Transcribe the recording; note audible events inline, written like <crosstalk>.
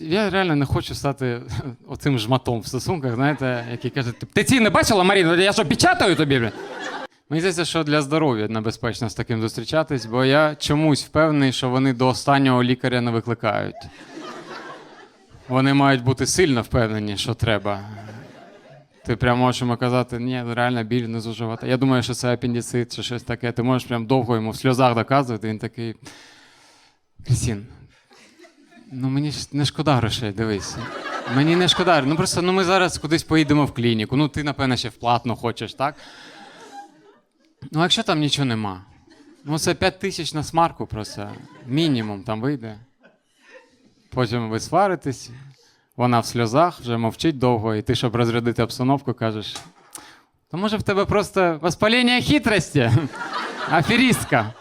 Я реально не хочу стати <laughs> оцим жматом в стосунках, знаєте, який каже, «Ти- ці не бачила, Маріна? Я що, печатаю тобі? бля?» Мені здається, що для здоров'я небезпечно з таким зустрічатись, бо я чомусь впевнений, що вони до останнього лікаря не викликають. Вони мають бути сильно впевнені, що треба. Ти прям можеш йому казати, ні, реально біль внизу живота. Я думаю, що це апендицит чи щось таке. Ти можеш прям довго йому в сльозах доказувати, він такий. Крістін, ну мені ж не шкода грошей, дивись. Мені не шкода. Ну просто ну ми зараз кудись поїдемо в клініку. Ну, ти, напевно, ще вплатно хочеш, так? Ну, а якщо там нічого нема? Ну, це 5 тисяч на смарку просто. Мінімум там вийде. Потім ви сваритесь, вона в сльозах, вже мовчить довго, і ти, щоб розрядити обстановку, кажеш. То може в тебе просто воспалення хитрості? Аферістка.